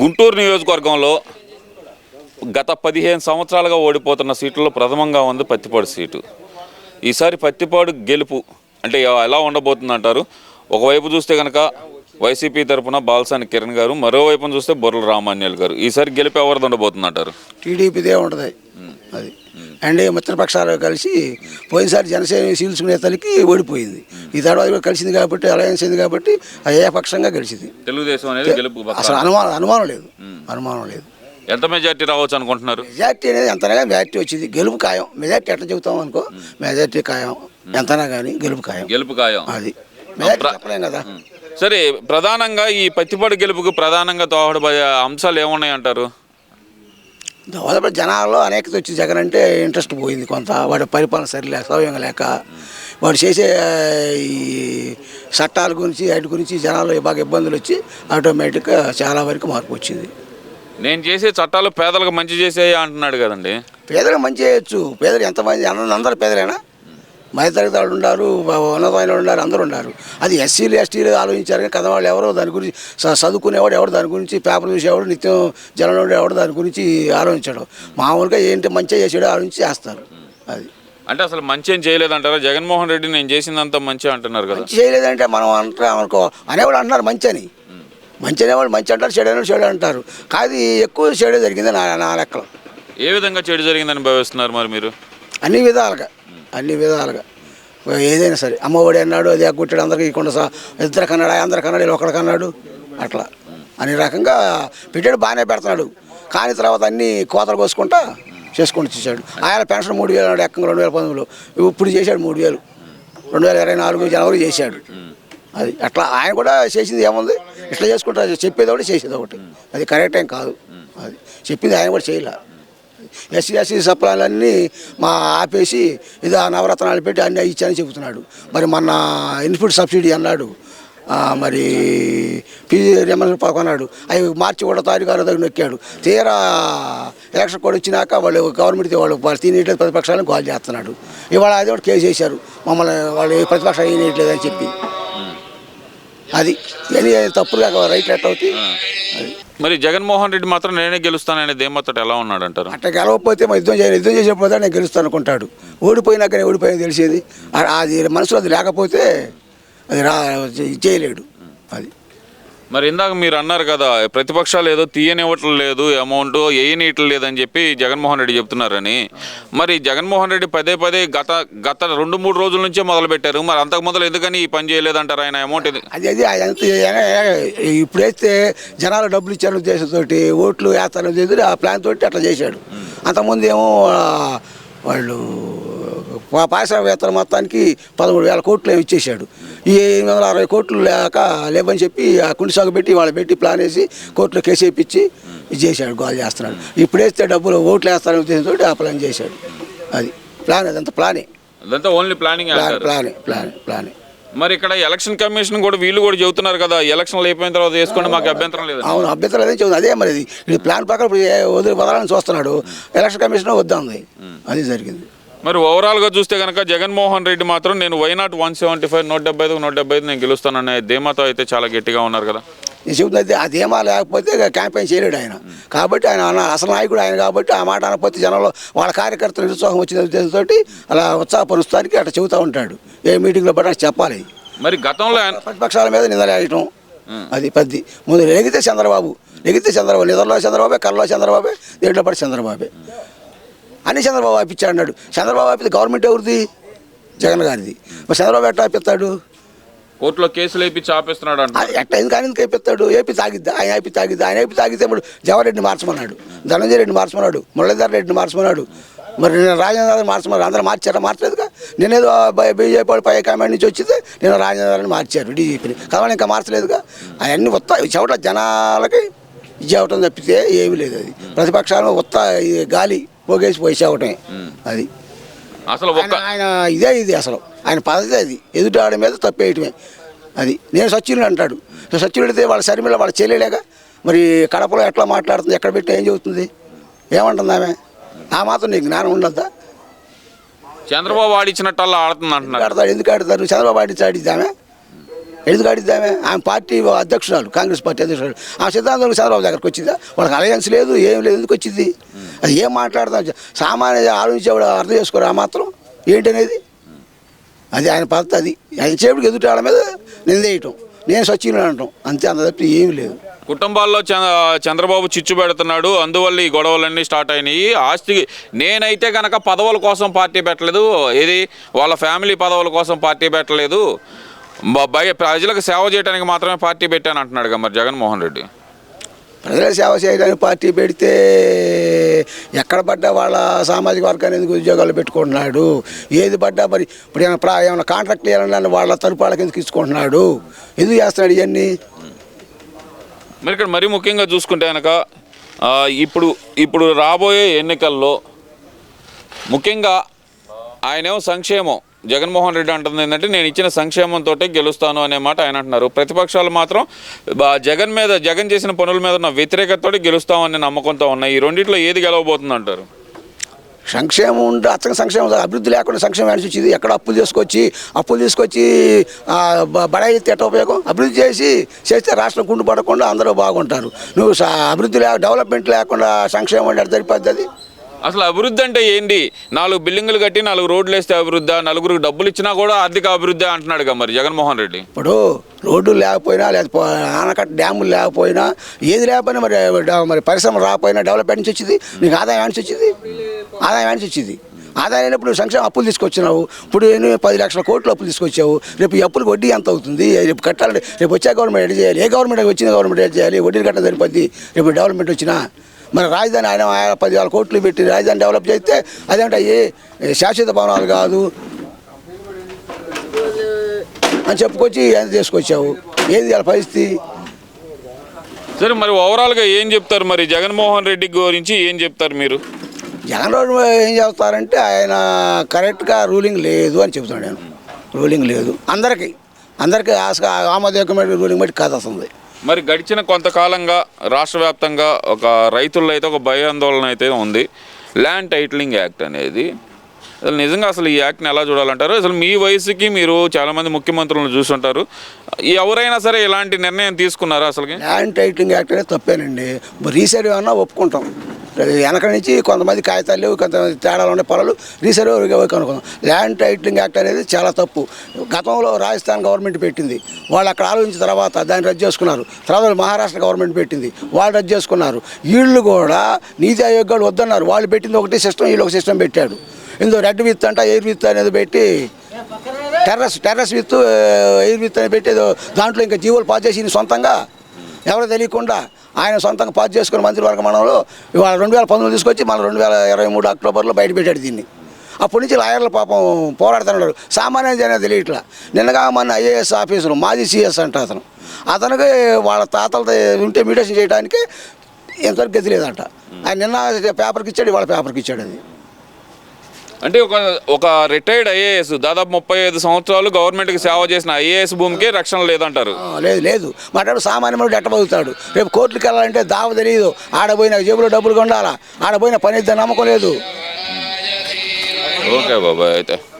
గుంటూరు నియోజకవర్గంలో గత పదిహేను సంవత్సరాలుగా ఓడిపోతున్న సీట్లలో ప్రథమంగా ఉంది పత్తిపాడు సీటు. ఈసారి పత్తిపాడు గెలుపు అంటే ఎలా ఉండబోతుంది అంటారు ఒకవైపు చూస్తే కనుక వైసీపీ తరపున బాలసాని కిరణ్ గారు మరోవైపున చూస్తే బొర్రల రామాన్యాలు గారు. ఈసారి గెలుపు ఎవరిది ఉండబోతుంది అంటారు టీడీపీదే ఉంటుంది. అది. అండ్ మిత్రపక్షాలు కలిసి పోయినసారి జనసేన సీల్చుకునే తలకి ఓడిపోయింది. ఈ తర్వాత కలిసింది కాబట్టి అలయన్స్ అయింది కాబట్టి అది ఏ పక్షంగా గెలిచింది. తెలుగుదేశం అనేది. అసలు అనుమానం అనుమానం లేదు. అనుమానం లేదు. ఎంత మెజార్టీ రావచ్చు అనుకుంటున్నారు? మెజార్టీ అనేది ఎంతనగా మెజార్టీ వచ్చింది. గెలుపు ఖాయం. మెజార్టీ ఎట్లా చెబుతాం అనుకో మెజార్టీ ఖాయం. ఎంతనా కానీ గెలుపు ఖాయం. గెలుపు ఖాయం. అది. చెప్పలేం కదా. సరే ప్రధానంగా ఈ పత్తిపాడు గెలుపుకు ప్రధానంగా దోహదపడే అంశాలు ఏమున్నాయి అంటారు దోహదపడి జనాల్లో అనేకత వచ్చి జగన్ అంటే ఇంట్రెస్ట్ పోయింది కొంత. వాడి పరిపాలన సరిలేక సౌయంగా లేక. వాడు చేసే ఈ చట్టాల గురించి వాటి గురించి జనాలు బాగా ఇబ్బందులు వచ్చి ఆటోమేటిక్గా చాలా వరకు మార్పు వచ్చింది. నేను చేసే చట్టాలు పేదలకు మంచి చేసేయి అంటున్నాడు కదండి. పేదలు మంచి చేయొచ్చు. పేదలు ఎంతమంది అందరు పేదలేనా? మధ్యతరగతి వాళ్ళు ఉన్నారు ఉన్నతమైన ఉన్నారు అందరూ ఉన్నారు అది ఎస్సీలు ఎస్టీలు ఆలోచించారు కానీ కథ వాళ్ళు ఎవరో దాని గురించి చదువుకునేవాడు ఎవడు దాని గురించి పేపర్ చూసేవాడు నిత్యం జనంలో ఎవడు దాని గురించి ఆలోచించాడు. మామూలుగా ఏంటి మంచిగా చేసాడో ఆలోచించి చేస్తారు. అది. అంటే అసలు మంచి ఏం చేయలేదంటారా? జగన్మోహన్ రెడ్డి నేను చేసిందంతా మంచి అంటున్నారు కదా. చేయలేదంటే మనం అంటాం అనుకో అనేవాడు అంటున్నారు మంచి అని మంచి అనేవాడు మంచి అంటారు చెడు చెడు అంటారు. కాదు ఎక్కువ చెడు జరిగింది నా నా లెక్కలో. ఏ విధంగా చెడు జరిగిందని భావిస్తున్నారు మరి మీరు? అన్ని విధాలుగా. అన్ని విధాలుగా. ఏదైనా సరే. అమ్మఒడి అన్నాడు అది కుట్టాడు అందరికీ ఇకుండా సా ఇద్దరు కన్నాడు అందరు కన్నాడు ఒకడు కన్నాడు. అట్లా. అనే రకంగా పెట్టాడు బాగానే పెడుతున్నాడు. కానీ తర్వాత అన్ని కోతలు కోసుకుంటా చేసుకుంటూ చేశాడు ఆయన పెన్షన్ మూడు వేలు అన్నాడు ఎక్కంగా రెండు వేల పంతొమ్మిదిలో. ఇప్పుడు చేశాడు మూడు వేలు. రెండు వేల ఇరవై నాలుగు జనవరి చేశాడు. అది అట్లా ఆయన కూడా చేసింది ఏముంది? ఇట్లా చేసుకుంటా. చెప్పేది ఒకటి చేసేది ఒకటి. అది కరెక్ట్ ఏం కాదు. అది. చెప్పింది ఆయన కూడా చేయలే. ఎస్సీ ఎస్సీ సప్లాలన్నీ మా ఆపేసి ఇది నవరత్నాలు పెట్టి అన్నీ ఇచ్చానని చెబుతున్నాడు. మరి మొన్న ఇన్పుట్ సబ్సిడీ అన్నాడు. మరి పీజీ రిమల్ అన్నాడు. అవి మార్చి ఒకటో తారీఖు ఆరో తారీఖు నొక్కాడు తీరా ఎలక్షన్ కోడ్ వచ్చినాక వాళ్ళు గవర్నమెంట్ వాళ్ళు వాళ్ళు తినేట్లేదు ప్రతిపక్షాలను కాల్ చేస్తున్నాడు. ఇవాళ అది కూడా కేసు చేశారు. మమ్మల్ని వాళ్ళు ప్రతిపక్షాలు తినేయట్లేదు అని చెప్పి. అది ఇవన్నీ తప్పులు కాక రైట్లు ఎట్లా అవుతాయి? అది. మరి జగన్మోహన్ రెడ్డి మాత్రం నేనే గెలుస్తానని దేమత్తటి ఎలా ఉన్నాడు అంటారు అట్లా గెలవకపోతే మరి యుద్ధం చేయాలి. యుద్ధం చేసేపోతే నేను గెలుస్తాను అనుకుంటాడు. ఓడిపోయినాకనే ఓడిపోయింది తెలిసేది. అది మనసులో అది లేకపోతే అది రా చేయలేడు. అది. మరి ఇందాక మీరు అన్నారు కదా ప్రతిపక్షాలు ఏదో తీయనివ్వటం లేదు అమౌంట్ వేయనీయటం లేదని చెప్పి జగన్మోహన్ రెడ్డి చెప్తున్నారని. మరి జగన్మోహన్ రెడ్డి పదే పదే గత గత రెండు మూడు రోజుల నుంచే మొదలు పెట్టారు మరి అంతకు మొదలు ఎందుకని ఈ పని చేయలేదంటారు ఆయన? అమౌంట్ ఇది- అది ఇప్పుడైతే జనాలు డబ్బులు ఇచ్చారు ఉద్దేశంతో ఓట్లు ఉద్దేశంతో ఆ ప్లాన్ తోటి అట్లా చేశాడు. అంతకుముందు ఏమో వాళ్ళు పారిశ్రామికవేత్తల మొత్తానికి పదమూడు వేల కోట్లు ఏమో ఇచ్చేశాడు. ఈ ఎనిమిది వందల అరవై కోట్లు లేక లేవని చెప్పి ఆ కుండి సాగు పెట్టి వాళ్ళు పెట్టి ప్లాన్ వేసి కోర్టులో కేసు వేయించి ఇది చేశాడు గోల్ చేస్తున్నాడు. ఇప్పుడు వేస్తే డబ్బులు ఓట్లు వేస్తారనే ఉద్దేశంతో ఆ ప్లాన్ చేశాడు. అది ప్లాన్ అదంతా ప్లానే. అదంతా ఓన్లీ ప్లానింగ్ ప్లాన్ ప్లానే ప్లానే ప్లానే. మరి ఇక్కడ ఎలక్షన్ కమిషన్ కూడా వీళ్ళు కూడా చెబుతున్నారు కదా ఎలక్షన్లు అయిపోయిన తర్వాత వేసుకోండి మాకు అభ్యంతరం లేదు. అవును అభ్యంతరం అదే చెబుతుంది అదే మరి ఇది. ప్లాన్ ప్రకారం వదిలి వదలాలని చూస్తున్నాడు. ఎలక్షన్ కమిషన్ వద్దాంది. అది జరిగింది. మరి ఓవరాల్గా చూస్తే కనుక జగన్మోహన్ రెడ్డి మాత్రం నేను వైనాట్ వన్ సెవెంటీ ఫైవ్ నూట డెబ్బై ఐదు నూట డెబ్బై ఐదు నేను గెలుస్తాననే ధీమాతో అయితే చాలా గట్టిగా ఉన్నారు కదా. నేను చెబుతుంది అదే అదేమా లేకపోతే క్యాంపెయిన్ చేయలేడు ఆయన. కాబట్టి ఆయన అసలు నాయకుడు ఆయన కాబట్టి ఆ మాట అనకపోతే జనంలో వాళ్ళ కార్యకర్తలు నిరుత్సాహం వచ్చిన ఉద్దేశంతో అలా ఉత్సాహపరుస్తానికి అట్లా చెబుతూ ఉంటాడు. ఏ మీటింగ్లో పట్టినా చెప్పాలి. మరి గతంలో ఆయన- ప్రతిపక్షాల మీద నిందలేయటం అది పద్ది ముందు లెగితే చంద్రబాబు లెగితే చంద్రబాబు నిద్రలో చంద్రబాబే కళ్ళలో చంద్రబాబే దేంట్లో పడి చంద్రబాబే. అని చంద్రబాబు ఆపిచ్చాడు అన్నాడు. చంద్రబాబు ఆపితే గవర్నమెంట్ ఎవరిది? జగన్ గారిది. మరి చంద్రబాబు ఎట్లా ఆపిస్తాడు కోర్టులో కేసులు వేయించి ఆపేస్తున్నాడు అంట ఎట్లా? ఎందుకు ఆయన ఎందుకు అయిపోతాడు ఏపీ తాగిద్దా? ఆయన ఏపీ తాగిద్దా? ఆయన ఏపీ తాగితే ఇప్పుడు జవహర్రెడ్డిని మార్చమన్నాడు. ధనంజయ రెడ్డిని మార్చమన్నాడు. మురళీధర్ రెడ్డిని మార్చమన్నాడు. మరి నేను రాజేంద్ర మార్చమన్నారు. అందరూ మార్చారా? మార్చలేదుగా? నేనేదో బీజేపీ పై కమాండ్ నుంచి వచ్చింది. నేను రాజేంద్రని మార్చారు డీజీపీని. కావాలి ఇంకా మార్చలేదుగా? అవన్నీ ఉత్త చెవట జనాలకి ఇది అవటం తప్పితే ఏమీ లేదు అది. ప్రతిపక్షాలు ఈ గాలి పోగేసి పోయి చెవటమే అది. అసలు ఆయన ఇదే ఇది అసలు. ఆయన పద్ధతి అది. ఎదుటాడి మీద తప్పేయటమే. అది. నేను సచివుని అంటాడు. సచివుడు అయితే వాళ్ళ శరీరంలో వాళ్ళ చేయలేక మరి కడపలో ఎట్లా మాట్లాడుతుంది? ఎక్కడ పెట్టి ఏం చెబుతుంది? ఏమంటుంది ఆమె? ఆ మాత్రం నీకు జ్ఞానం ఉండద్దా? చంద్రబాబు ఆడిచ్చినట్టల్లా ఆడుతుంది అంటున్నారు ఆడతాడు? ఎందుకు ఆడతారు చంద్రబాబు ఆడించి ఆడిద్ది ఆమె? ఎందుకు అడిగిద్ది ఆమె? ఆమె పార్టీ అధ్యక్షురాలు కాంగ్రెస్ పార్టీ అధ్యక్షురాలు. ఆ సిద్ధాంతం చంద్రబాబు దగ్గరకు వచ్చిందా? వాళ్ళకి అలయన్స్ లేదు ఏం లేదు. ఎందుకు వచ్చింది? అది ఏం మాట్లాడతాం? సామాన్య ఆలోచించేవాడు అర్థం చేసుకోరు ఆ మాత్రం? ఏంటనేది? అది ఆయన పద్ధతి అది. ఆయన చేపడికి ఎదుటి వాళ్ళ మీద నిందేయటం. నేను సచిన్ అంటాం. అంతే అంత తప్పి ఏమీ లేదు. కుటుంబాల్లో చంద్రబాబు చిచ్చు పెడుతున్నాడు. అందువల్ల ఈ గొడవలన్నీ స్టార్ట్ అయినాయి. ఆస్తి నేనైతే కనుక పదవుల కోసం పార్టీ పెట్టలేదు. ఇది వాళ్ళ ఫ్యామిలీ పదవుల కోసం పార్టీ పెట్టలేదు. బయ ప్రజలకు సేవ చేయడానికి మాత్రమే పార్టీ పెట్టాను అంటున్నాడు కదా మరి జగన్మోహన్ రెడ్డి. ప్రజల సేవ చేయడానికి పార్టీ పెడితే ఎక్కడ పడ్డా వాళ్ళ సామాజిక వర్గాన్ని ఎందుకు ఉద్యోగాలు పెట్టుకుంటున్నాడు? ఏది పడ్డా మరి? ఇప్పుడు ఏమైనా ఏమైనా కాంట్రాక్ట్ చేయాలన్నా వాళ్ళ తరపు వాళ్ళకి ఎందుకు ఇచ్చుకుంటున్నాడు? ఎందుకు చేస్తున్నాడు ఇవన్నీ? మరి ఇక్కడ మరీ ముఖ్యంగా చూసుకుంటే కనుక ఇప్పుడు ఇప్పుడు రాబోయే ఎన్నికల్లో ముఖ్యంగా ఆయనేమో సంక్షేమం. జగన్మోహన్ రెడ్డి అంటుంది ఏంటంటే నేను ఇచ్చిన సంక్షేమంతో గెలుస్తాను అనే మాట ఆయన అంటున్నారు. ప్రతిపక్షాలు మాత్రం జగన్ మీద జగన్ చేసిన పనుల మీద ఉన్న వ్యతిరేకతతో గెలుస్తామని నమ్మకంతో ఉన్నాయి. ఈ రెండింటిలో ఏది గెలవబోతుంది అంటారు? సంక్షేమం ఉంటే అతని సంక్షేమం అభివృద్ధి లేకుండా సంక్షేమం ఏడిచి వచ్చింది ఎక్కడ అప్పులు తీసుకొచ్చి అప్పులు తీసుకొచ్చి బడాయి ఎట్ట ఉపయోగం? అభివృద్ధి చేసి చేస్తే రాష్ట్రం గుండు పడకుండా అందరూ బాగుంటారు. నువ్వు అభివృద్ధి లేక డెవలప్మెంట్ లేకుండా సంక్షేమం అంటే ఎట్ట అసలు అభివృద్ధి అంటే ఏంటి నాలుగు బిల్డింగులు కట్టి నాలుగు రోడ్లు వేస్తే అభివృద్ధి నలుగురికి డబ్బులు ఇచ్చినా కూడా ఆర్థిక అభివృద్ధి అంటున్నాడు మరి జగన్మోహన్ రెడ్డి. ఇప్పుడు రోడ్లు లేకపోయినా లేకపోతే ఆనకట్ట డ్యాములు లేకపోయినా ఏది లేకపోయినా మరి మరి పరిశ్రమ రాకపోయినా డెవలప్మెంట్ నుంచి వచ్చింది? నీకు ఆదాయం నుంచి వచ్చింది? ఆదాయం నుంచి వచ్చింది? ఆదాయం అయినప్పుడు సంక్షేమ అప్పులు తీసుకొచ్చినావు. ఇప్పుడు పది లక్షల కోట్లు అప్పులు తీసుకొచ్చావు. రేపు ఈ అప్పులు వడ్డీ ఎంత అవుతుంది? రేపు కట్టాలంటే రేపు వచ్చే గవర్నమెంట్ ఎడ్ చేయాలి? ఏ గవర్నమెంట్ వచ్చిన గవర్నమెంట్ ఎడ్ చేయాలి? వడ్డీలు కట్ట సరిపోద్ది? రేపు డెవలప్మెంట్ వచ్చినా మన రాజధాని ఆయన ఆయన పదివేల కోట్లు పెట్టి రాజధాని డెవలప్ చేస్తే అదేంటే ఏ శాశ్వత భవనాలు కాదు. అని చెప్పుకొచ్చి ఎంత తీసుకొచ్చావు? ఏది వాళ్ళ పరిస్థితి? సరే మరి ఓవరాల్గా ఏం చెప్తారు మరి? జగన్మోహన్ రెడ్డి గురించి ఏం చెప్తారు మీరు? జగన్ ఏం చేస్తారంటే ఆయన కరెక్ట్గా రూలింగ్ లేదు అని చెప్తున్నాడు నేను. రూలింగ్ లేదు. అందరికీ అందరికీ ఆశ ఆమోదయోగ్యమైన రూలింగ్ బట్టి కాదు వస్తుంది మరి గడిచిన కొంతకాలంగా రాష్ట్ర వ్యాప్తంగా ఒక రైతుల్లో అయితే ఒక భయాందోళన అయితే ఉంది. ల్యాండ్ టైటిలింగ్ యాక్ట్ అనేది. అసలు నిజంగా అసలు ఈ యాక్ట్ని ఎలా చూడాలంటారు? అసలు మీ వయసుకి మీరు చాలామంది ముఖ్యమంత్రులను చూసుంటారు. ఎవరైనా సరే ఇలాంటి నిర్ణయం తీసుకున్నారా అసలు ల్యాండ్ టైటిలింగ్ యాక్ట్ అనేది తప్పేనండి. రీసర్వ్ అన్నా ఒప్పుకుంటాం. వెనక నుంచి కొంతమంది కాగితాలు లేవు కొంతమంది తేడాలు ఉండే పొలాలు రీసర్వ్ అనుకుందాం ల్యాండ్ టైటిలింగ్ యాక్ట్ అనేది చాలా తప్పు. గతంలో రాజస్థాన్ గవర్నమెంట్ పెట్టింది. వాళ్ళు అక్కడ ఆలోచించిన తర్వాత దాన్ని రద్దు చేసుకున్నారు. తర్వాత మహారాష్ట్ర గవర్నమెంట్ పెట్టింది. వాళ్ళు రద్దు చేసుకున్నారు. వీళ్ళు కూడా నీతి ఆయోగ్ వాళ్ళు వద్దన్నారు. వాళ్ళు పెట్టింది ఒకటి సిస్టమ్ వీళ్ళు ఒక సిస్టమ్ పెట్టాడు. ఇందులో రెడ్ విత్ అంట ఎయిర్ విత్ అనేది పెట్టి టెర్రస్ టెర్రస్ విత్ ఎయిర్ విత్ అని పెట్టేదో దాంట్లో ఇంకా జీవోలు పాస్ చేసి సొంతంగా. ఎవరో తెలియకుండా ఆయన సొంతంగా పాస్ చేసుకున్న మంత్రివర్గ మండలంలో ఇవాళ రెండు వేల పంతొమ్మిది తీసుకొచ్చి మన రెండు వేల ఇరవై మూడు అక్టోబర్లో బయట పెట్టాడు దీన్ని. అప్పటి నుంచి లాయర్ల పాపం పోరాడుతున్నాడు. సామాన్య జన తెలియట్లా. నిన్నగా మన ఐఏఎస్ ఆఫీసరు మాజీ సిఎస్ అంట అతను. అతనికి వాళ్ళ తాతలతో ఉంటే మ్యూటేషన్ చేయడానికి ఎంతవరకు గతి లేదంట. ఆయన నిన్న పేపర్కి ఇచ్చాడు వాళ్ళ పేపర్కి ఇచ్చాడు అది. అంటే ఒక ఒక రిటైర్డ్ ఐఏఎస్ దాదాపు ముప్పై ఐదు సంవత్సరాలు గవర్నమెంట్కి సేవ చేసిన ఐఏఎస్ భూమికి రక్షణ లేదంటారు. లేదు లేదు. మాట్లాడు సామాన్యముడు ఎట్ట బతుకుతాడు? రేపు కోర్టుకి వెళ్ళాలంటే దావ తెలియదు ఆడపోయిన జేబులో డబ్బులు కొండాలా ఆడపోయిన పని నమ్మకం లేదు. ఓకే బాబాయ్ అయితే.